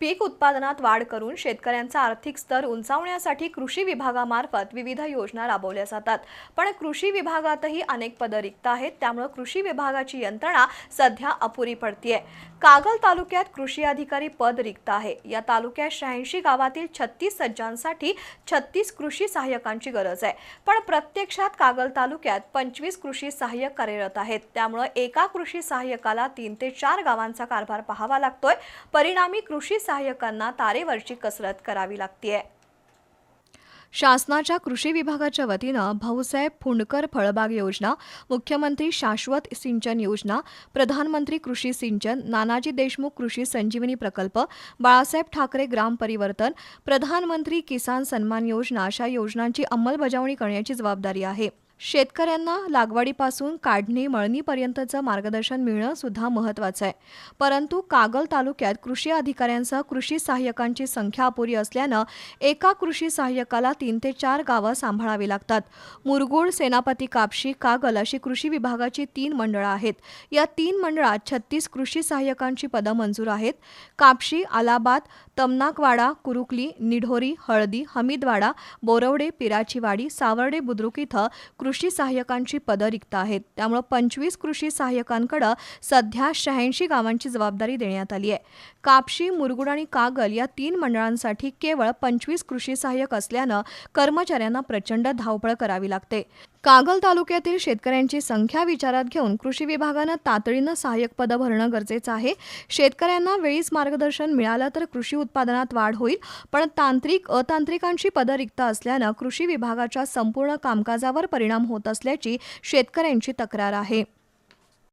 पीक उत्पादनात वाढ करून शेतकऱ्यांचा आर्थिक स्तर उंचावण्यासाठी कृषी विभागामार्फत विविध योजना राबवल्या जातात. पण कृषी विभागातही अनेक पदं रिक्त आहेत त्यामुळे कृषी विभागाची यंत्रणा सध्या अपुरी पडतीये. कागल तालुक्यात कृषी अधिकारी पद रिक्त आहे. या तालुक्यात शहाऐंशी गावातील छत्तीस सज्जांसाठी छत्तीस कृषी सहाय्यकांची गरज आहे. पण प्रत्यक्षात कागल तालुक्यात पंचवीस कृषी सहाय्यक कार्यरत आहेत. त्यामुळे एका कृषी सहाय्यकाला तीन ते चार गावांचा कारभार पाहावा लागतोय. परिणामी कृषी सहाय्यकांना तारेवरची कसरत करावी लागतीये. शासनाच्या कृषी विभागाच्या वतीनं भाऊसाहेब फुंडकर फळबाग योजना मुख्यमंत्री शाश्वत सिंचन योजना प्रधानमंत्री कृषी सिंचन नानाजी देशमुख कृषी संजीवनी प्रकल्प बाळासाहेब ठाकरे ग्राम परिवर्तन प्रधानमंत्री किसान सन्मान योजना अशा योजनांची अंमलबजावणी करण्याची जबाबदारी आहे. शेतकऱ्यांना लागवडीपासून काढणी मळणीपर्यंतचं मार्गदर्शन मिळणं सुद्धा महत्त्वाचं आहे. परंतु कागल तालुक्यात कृषी अधिकाऱ्यांसह कृषी सहाय्यकांची संख्या अपुरी असल्यानं एका कृषी सहाय्यकाला तीन ते चार गावं सांभाळावी लागतात. मुरगुड सेनापती कापशी कागल अशी कृषी विभागाची तीन मंडळं आहेत. या तीन मंडळात छत्तीस कृषी सहाय्यकांची पदं मंजूर आहेत. कापशी आलाबाद तमनाकवाडा कुरुकली निढोरी हळदी हमीदवाडा बोरवडे पिराचीवाडी सावर्डे बुद्रुक इथं कृषी सहाय्यकांची पदं रिक्त आहेत. त्यामुळं पंचवीस कृषी सहाय्यकांकडं सध्या शहाऐंशी गावांची जबाबदारी देण्यात आली आहे. कापशी मुरगुड आणि कागल या तीन मंडळांसाठी केवळ पंचवीस कृषी सहाय्यक असल्यानं कर्मचाऱ्यांना प्रचंड धावपळ करावी लागते. कागल तालुक्यातील शेतकऱ्यांची संख्या विचारात घेऊन कृषी विभागानं तातडीनं सहाय्यक पदं भरणं गरजेचं आहे. शेतकऱ्यांना वेळीच मार्गदर्शन मिळालं तर कृषी उत्पादनात वाढ होईल पण तांत्रिक अतांत्रिकांची पदं रिक्त असल्यानं कृषी विभागाच्या संपूर्ण कामकाजावर परिणाम होत असल्याची शेतकऱ्यांची तक्रार आहे.